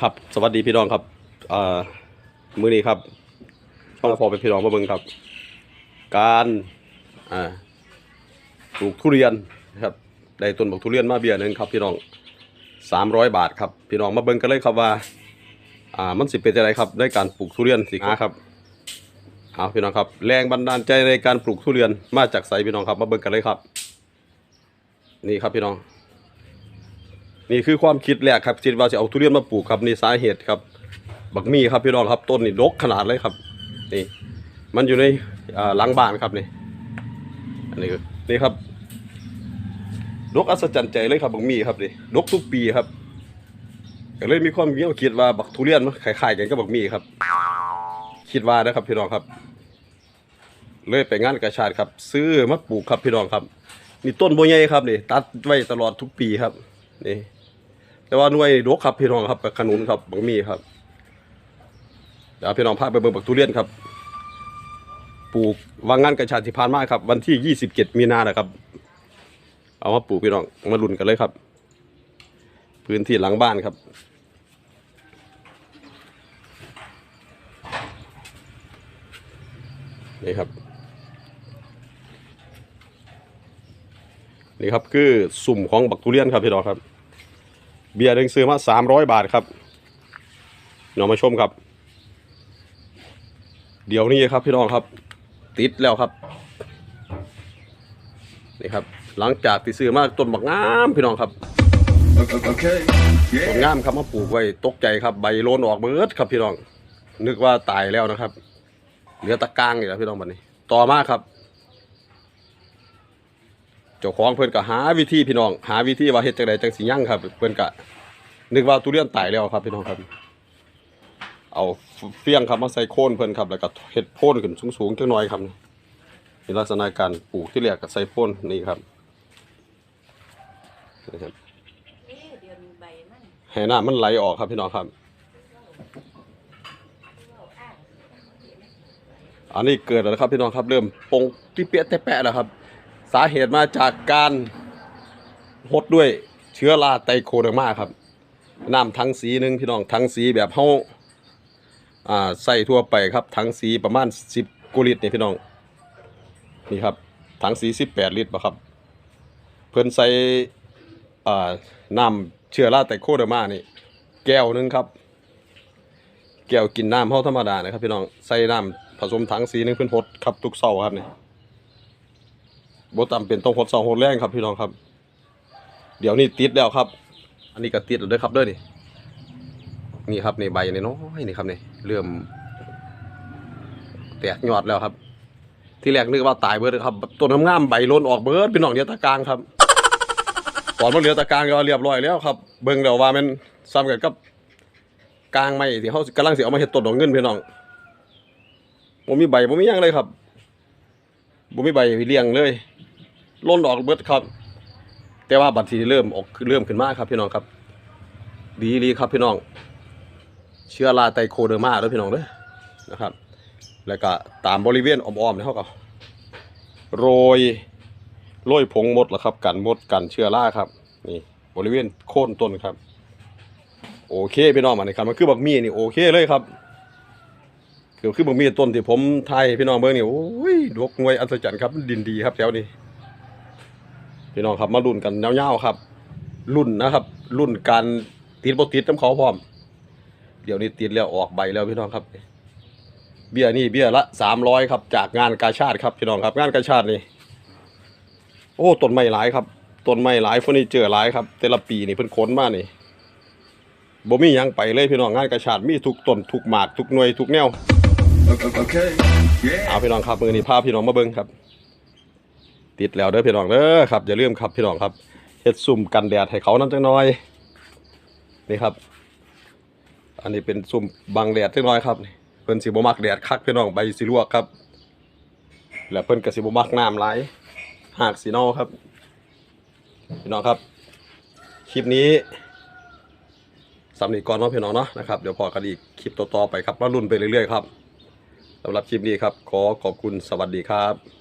ครับสวัสดีพี่น้องครับอ่อมื้อนี้ครับช่องพอเป็นพี่น้องมาเบิ่งครับ การอ่าปลูกทุเรียนนะครับได้ต้นบอกทุเรียนมาเบียหนึ่งครับพี่น้องสามร้อยบาทครับพี่น้องมาเบิ่งกันเลยครับว่าอ่ามันสิเป็นอะไรครับในการปลูกทุเรียนสิครับเอาพี่น้องครับ แรงบันดาลใจในการปลูกทุเรียนมาจากไสพี่น้องครับ มาเบิ่งกันเลยครับ นี่ครับพี่น้อง นี่คือความคิดแรกครับคิดว่าจะเอาทุเรียนมาปลูกครับนี่สาเหตุครับ บักมี่ครับพี่น้องครับต้นนี่ดกขนาดเลยครับ นี่ มันอยู่ในหลังบ้านครับนี่อันนี้คือนี่ครับดกอัศจรรย์ใจเลยครับบักมี่ครับนี่ดกทุกปีครับก็เลยมีความคิดว่าบักทุเรียนมันคล้ายๆกันกับบักมี่ครับ คิดว่านะครับพี่น้องครับ เลยไปงานกระชาติครับ ซื้อมาปลูกครับพี่น้องครับนี่ต้นโบใหญ่ครับนี่ตัดไว้ตลอดทุกปีครับนี่ แต่ว่าหน่วยดกครับพี่น้องครับกับขนุนครับบางมีครับเดี๋ยวพี่น้องพาไปเบิ่งบักทุเรียนครับ ปลูกวางงานกระชาติที่ผ่านมากครับ วันที่27มีนานะครับ เอามาปลูกพี่น้องมาลุ้นกันเลยครับ พื้นที่หลังบ้านครับนี่ครับนี่ครับคือสุ่มของบักทุเรียนครับพี่น้องครับ เบียร์ดึงซื้อมาสามร้อยบาทครับน้องมาชมครับ เดี๋ยวนี้ครับพี่น้องครับ ติดแล้วครับนี่ครับ หลังจากที่ซื้อมาต้นบักงามพี่น้องครับ Okay. ต้นงามครับมาปลูกไว้ตกใจครับใบโลนออกเบิดครับพี่น้อง นึกว่าตายแล้วนะครับเหลือตะก้างอยู่แล้วพี่น้องบัดนี้ ต่อมาครับ เจ้าของเพิ่อนก็หาวิธีพี่น้อง หาวิธีว่าเฮ็ดจังไดจังสิยั่งครับ เพิ่อนก็นึกว่าทุเรียนตายแล้วครับพี่น้องครับ เอาเฟี้ยงครับมาใส่โค่นเพิ่อนครับ แล้วก็เฮ็ดโพ่นขึ้นสูงๆจังหน่อยครับนี่ลักษณะการปลูกที่แรกก็ใส่โพ่นนี่ครับนี่ครับเอ๊ะเดี๋ยวมีใบมันให้น้ำมันไหลออกครับพี่น้องครับ อันนี้เกิดแล้วครับพี่น้องครับ เริ่มปงที่เปียะแต่แปะแล้วครับ สาเหตุมาจากการหดด้วยเชื้อราไตโคเดอร์มาครับน้ำทั้งสีหนึ่งพี่น้องทั้งสีแบบเฮาอ่าใส่ทั่วไปครับทั้งสีประมาณสิบกุลิตรนี่พี่น้องนี่ครับทั้งสีสิบแปดลิตรป่ะครับ เพิ่นใส่อ่าน้ำเชื้อราไตโคเดอร์มานี่แก้วนึงครับ แก้วกินน้ำเฮาธรรมดานะครับพี่น้องใส่น้ำผสมถังสีหนึงเพิ่นหดครับทุกเช้าครับเนี่ บ่จำเป็นต้องหดเช้าหดแรงครับพี่น้องครับ เดี๋ยวนี้ติดแล้วครับ อันนี้ก็ติดแล้วด้อครับเด้อนี่นี่ครับในี่ใบนี่น้อยนี่ครับนี่เริ่มแตกยอดแล้วครับ ที่แรกนึกว่าตายเบิดเลยครับต้นงามใบล้นออกเบิร์ดพี่น้องเดียวตะกางครับตอนมันเหลือตะกางก็เรียบร้อยแล้วครับ เบิ่งแล้วว่ามันซ้ำกันกับกลางไม้ที่เขากำลังสิเอามาเฮ็ดต้นดอกเงินพี่น้องบ่มีใบบ่มีหยังเลยครับบ่มีใบเลี้ยงเลย ล้นออกเบิดครับ แต่ว่าบัดทีเริ่มออกเริ่มขึ้นมากครับพี่น้องครับ ดีดีครับพี่น้อง เชื้อราไตโคเดอร์มาด้อพี่น้องเด้อนะครับ แล้วก็ตามบริเวณอ้อมๆนี่ยเขาก็โรยโรยผงมดแล้วครับ กันมดกันเชื้อราครับ นี่บริเวณโค่นต้นครับ โอเคพี่น้องมานี่ครับมันคือบักมี่นี่โอเคเลยครับคือคือบักมี่ต้นที่ผมไทยพี่น้องเบิ่งนี่โอ้ยดกงวยอัศจรรย์ครับดินดีครับแถวนี้ พี่น้องครับมารุ่นกันยาวๆครับ รุ่นนะครับ รุ่นการติดบ่ติดน้ำเขาพร้อม เดี๋ยวนี้ติดแล้วออกใบแล้วพี่น้องครับ เบี้ยนี่เบี้ยละสามร้อยครับจากงานกาชาติครับพี่น้องครับ งานกาชาตินี่โอ้ต้นไม้หลายครับต้นไม้หลายเฟอร์นิเจอร์หลายครับ แต่ละปีนี่เพิ่นขนมานี่บ่มีหยังไปเลยพี่น้องงานกระชาติมีทุกต้นทุกหมากทุกหน่วยทุกแนว Okay. Yeah. เอาพี่น้องครับมือนี้พาพี่น้องมาเบิ่งครับ ติดแล้วเด้อพี่น้องเด้อครับอย่าลืมครับพี่น้องครับเฮ็ดซุ่มกันแดดให้เขานำจังน้อยนี่ครับ อันนี้เป็นซุ่มบังแดดจังน้อยครับเพิ่นสิบ่มักแดดคักพี่น้องใบสิลวกครับ แล้วเพิ่นก็สิบ่มักน้ำไหลหากสิเน่าครับพี่น้องครับ คลิปนี้สำนีก่อนเนาะพี่น้องเนาะนะครับเดี๋ยวพอกันอีกคลิปต่อๆไปครับมารุ่นไปเรื่อยๆครับสำหรับคลิปนี้ครับ ขอขอบคุณสวัสดีครับ